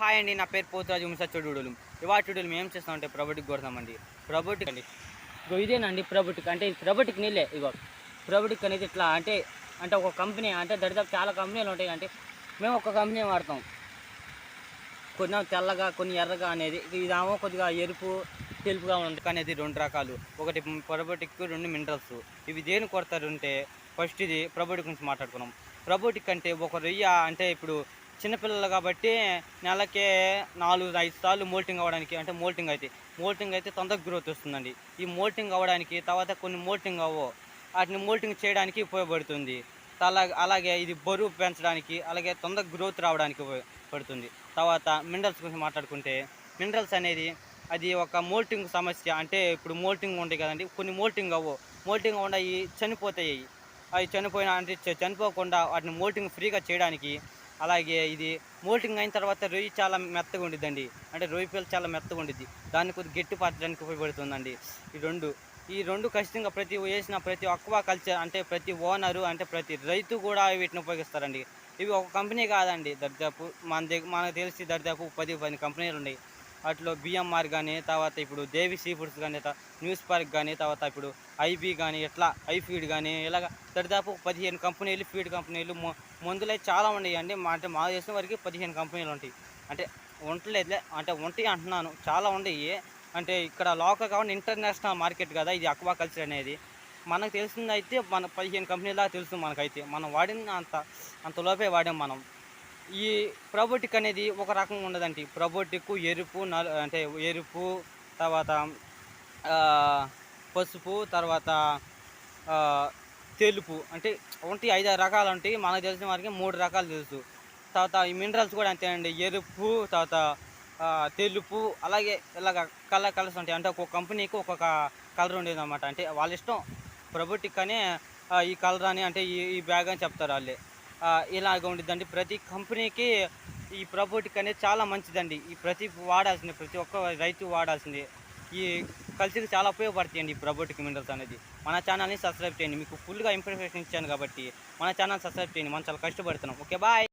Hi అండి నా పేరు పోతురాజు ముసచ్చుడులు ఇవాటి మేము చేస్తాం చేస్తామంటే ప్రభుటికి కొడతామండి. ప్రభుటికి అండి. ఇగో ఇదేనండి ప్రభుటికి అంటే ఇది ప్రభుటికి నీళ్ళే ఇగో. ప్రభుటికి అనేది ఇట్లా అంటే అంటే ఒక కంపెనీ అంటే దరిదాపు చాలా కంపెనీలు ఉంటాయి. అంటే మేము ఒక కంపెనీ వాడతాం. కొన్ని తెల్లగా కొన్ని ఎర్రగా అనేది. ఇదేమో కొద్దిగా ఎరుపు తెలుపుగా ఉంటుంది అనేది రెండు రకాలు. ఒకటి ప్రొబోటిక్ రెండు మినరల్స్ ఇవి దేని కొడతారు అంటే ఫస్ట్ ఇది ప్రొబోటిక్ గురించి మాట్లాడుకున్నాం. ప్రొబోటిక్ అంటే ఒక రొయ్య అంటే ఇప్పుడు చిన్నపిల్లలు కాబట్టి నెలకే నాలుగు ఐదు సార్లు మోల్టింగ్ అవ్వడానికి అంటే మోల్టింగ్ అయితే మోల్టింగ్ అయితే తొందరగా గ్రోత్ వస్తుందండి ఈ మోల్టింగ్ అవ్వడానికి తర్వాత కొన్ని మోల్టింగ్ అవ్వవు వాటిని మోల్టింగ్ చేయడానికి ఉపయోగపడుతుంది. అలా అలాగే ఇది బరువు పెంచడానికి అలాగే తొందరగా గ్రోత్ రావడానికి ఉపయోగపడుతుంది. తర్వాత మినరల్స్ గురించి మాట్లాడుకుంటే మినరల్స్ అనేది అది ఒక మోల్టింగ్ సమస్య. అంటే ఇప్పుడు మోల్టింగ్ ఉంటాయి కదండి కొన్ని మోల్టింగ్ అవ్వవు మోల్టింగ్ ఉండయి చనిపోతాయి. అవి చనిపోయిన అంటే చ- చనిపోకుండా వాటిని మోల్టింగ్ ఫ్రీగా చేయడానికి అలాగే ఇది మోల్టింగ్ అయిన తర్వాత రొయ్యి చాలా మెత్తగా ఉండిద్దండి. అంటే రొయ్యి పిల్ల చాలా మెత్తగా ఉండిద్ది. దాన్ని కొద్దిగా గట్టి పరచడానికి ఉపయోగపడుతుందండి. ఈ రెండు ఈ రెండు ఖచ్చితంగా ప్రతి వేసిన ప్రతి అక్వా కల్చర్ అంటే ప్రతి ఓనరు అంటే ప్రతి రైతు కూడా వీటిని ఉపయోగిస్తారండి. ఇవి ఒక కంపెనీ కాదండి. దరిదాపు మన దగ్గర మనకు తెలిసి దరిదాపు పది పది కంపెనీలు ఉన్నాయి. వాటిలో బిఎంఆర్ కానీ తర్వాత ఇప్పుడు దేవి సీ ఫుడ్స్ కానీ న్యూస్ పార్క్ కానీ తర్వాత ఇప్పుడు ఐబీ కానీ ఇట్లా ఐఫీడ్ కానీ ఇలాగ దరిదాపు పదిహేను కంపెనీలు ఫీడ్ కంపెనీలు మొ- మందులు అయితే చాలా ఉన్నాయండి. మా అంటే మా చేసిన వరకు పదిహేను కంపెనీలు ఉంటాయి. అంటే ఉండలేదులే అంటే ఉంటాయి అంటున్నాను. చాలా ఉన్నాయి. అంటే ఇక్కడ లోకల్ కాబట్టి ఇంటర్నేషనల్ మార్కెట్ కదా ఇది అక్వా కల్చర్ అనేది. మనకు తెలిసింది అయితే మన పదిహేను కంపెనీలా తెలుసు మనకైతే. మనం వాడిన అంత అంత లోపే వాడాం మనం. ఈ ప్రొబోటిక్ అనేది ఒక రకంగా ఉండదండి. ప్రొబోటిక్ ఎరుపు నలు అంటే ఎరుపు తర్వాత పసుపు తర్వాత తెలుపు అంటే ఒకటి ఐదు ఆరు రకాలు ఉంటాయి. మనకు తెలిసిన వారికి మూడు రకాలు తెలుసు. తర్వాత ఈ మినరల్స్ కూడా అంతేనండి ఎరుపు తర్వాత తెలుపు అలాగే ఇలాగ కలర్ కలర్స్ ఉంటాయి. అంటే ఒక్కొక్క కంపెనీకి ఒక్కొక్క కలర్ ఉండేది అనమాట అంటే వాళ్ళ ఇష్టం ప్రొబోటిక్ అనే ఈ కలర్ అని అంటే ఈ ఈ బ్యాగ్ అని చెప్తారు వాళ్ళే. ఇలాగ ఉండిద్దండి. ప్రతి కంపెనీకి ఈ ప్రొబోటిక్ అనేది చాలా మంచిదండి. ఈ ప్రతి వాడాల్సింది ప్రతి ఒక్క రైతు వాడాల్సింది. ఈ కల్చర్కి చాలా ఉపయోగపడుతాయండి ఈ ప్రొబోటిక్ మినరల్స్ అనేది. మన ఛానల్ని సబ్స్క్రైబ్ చేయండి. మీకు ఫుల్గా ఇన్ఫర్మేషన్ ఇచ్చాను కాబట్టి మన ఛానల్ సబ్స్క్రైబ్ చేయండి. మనం చాలా కష్టపడుతున్నాం. Okay bye.